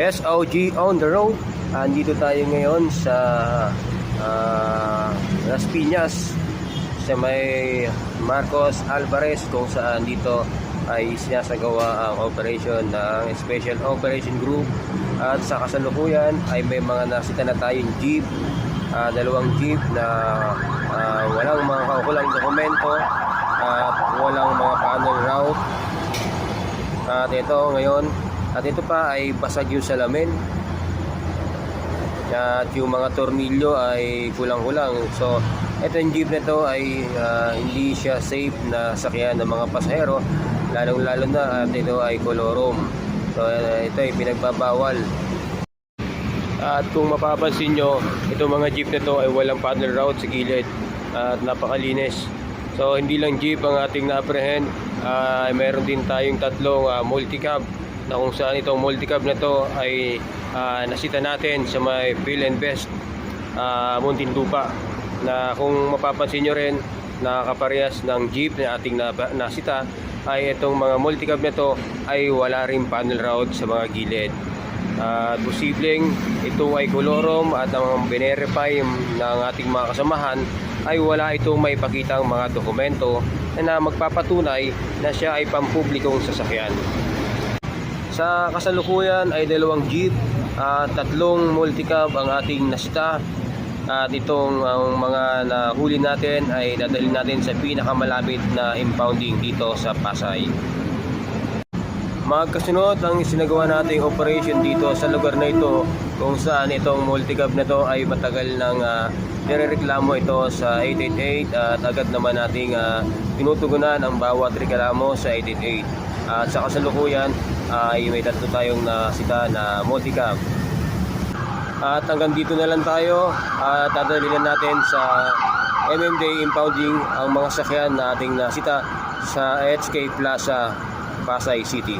SOG on the road. Andito tayo ngayon sa ah, Las Piñas sa may Marcos Alvarez kung saan dito ay sinasagawa ang operation ng Special Operation Group at sa kasalukuyan ay may mga nasita na tayong jeep ah, dalawang jeep na ah, walang mga kaukulang dokumento at walang mga panel route at ito ngayon at ito pa ay basag yung salamin. At yung mga tornilyo ay kulang-kulang so ito yung jeep na to ay ah, hindi siya safe na sakyan ng mga pasahero. Lalong lalo na at ito ay kolorom so ah, ito ay pinagbabawal. At kung mapapansin nyo, itong mga jeep na to ay walang paddle route sa gilid at napakalinis. So hindi lang jeep ang ating na-apprehend, ah, meron din tayong tatlong ah, multicab na kung saan itong multicab na to ay ah, nasita natin sa may Bill and Best uh, Muntinlupa na kung mapapansin nyo rin nakakaparehas ng jeep na ating na, nasita ay itong mga multicab na to ay wala rin panel route sa mga gilid at posibleng ito ay kolorom at ang binerify ng ating mga kasamahan ay wala itong may pakitang mga dokumento na magpapatunay na siya ay pampublikong sasakyan. Sa kasalukuyan ay dalawang jeep at tatlong multicab ang ating nasita at itong ang mga nahuli natin ay dadalhin natin sa pinakamalapit na impounding dito sa Pasay. Magkasunod ang isinagawa nating operation dito sa lugar na ito kung saan itong multicab na to ay matagal nang uh, nirereklamo ito sa 888 at agad naman nating uh, tinutugunan ang bawat reklamo sa 888. At sa kasalukuyan ay may tatlo tayong nasita na multicab. At hanggang dito na lang tayo at dadalhin natin sa MMD impounding ang mga sakyan na ating nasita sa HK Plaza, Pasay City.